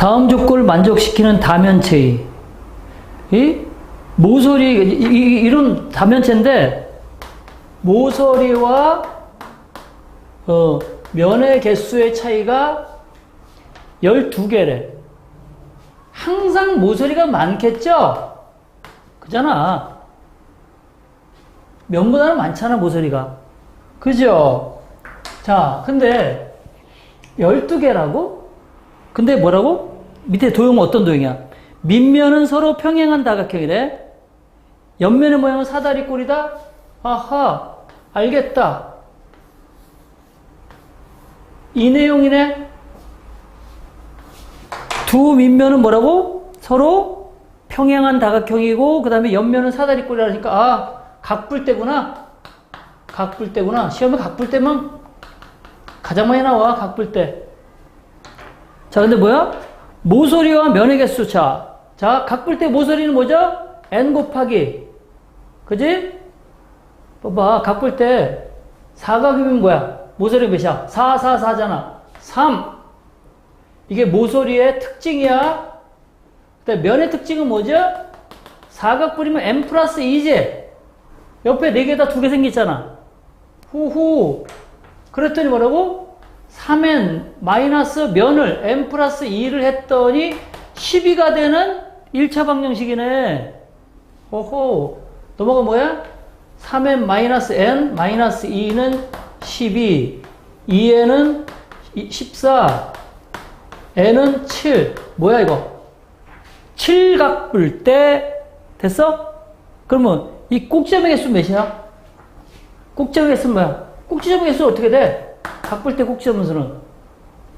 다음 조건을 만족시키는 다면체의. 이 모서리 이, 이, 이런 다면체인데 모서리와 어, 면의 개수의 차이가 12개래. 항상 모서리가 많겠죠? 그잖아. 면보다는 많잖아, 모서리가. 그죠? 자, 근데 12개라고? 근데 뭐라고? 밑에 도형은 어떤 도형이야? 밑면은 서로 평행한 다각형이래. 옆면의 모양은 사다리 꼴이다? 아하, 알겠다. 이 내용이네. 두 밑면은 뭐라고? 서로 평행한 다각형이고, 그 다음에 옆면은 사다리 꼴이라니까, 아, 각불대구나. 각불대구나. 시험에 각불대만 가장 많이 나와, 각불대. 자, 근데 뭐야? 모서리와 면의 개수 차. 자, 각불대 모서리는 뭐죠? n 곱하기. 그지? 봐봐, 각불대 사각이면 뭐야? 모서리 몇이야? 4, 4, 4잖아. 3. 이게 모서리의 특징이야. 근데 면의 특징은 뭐죠? 사각 뿌리면 m 플러스 2지. 옆에 4개 다 2개 생겼잖아. 후후. 그랬더니 뭐라고? 3n 마이너스 면을 m 플러스 2를 했더니 12가 되는 1차 방정식이네. 호호. 넘어가 뭐야? 3n 마이너스 n 마이너스 2는 12. 2n은 14. n은 7. 뭐야 이거? 7각불대 됐어? 그러면 이 꼭지점의 개수 몇이야? 꼭지점의 개수는 뭐야? 꼭지점의 개수 어떻게 돼? 각불대 꼭지점 수는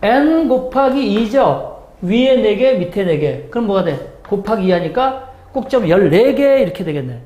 n 곱하기 2죠. 위에 4개, 밑에 4개. 그럼 뭐가 돼? 곱하기 2 하니까 꼭지점 14개 이렇게 되겠네.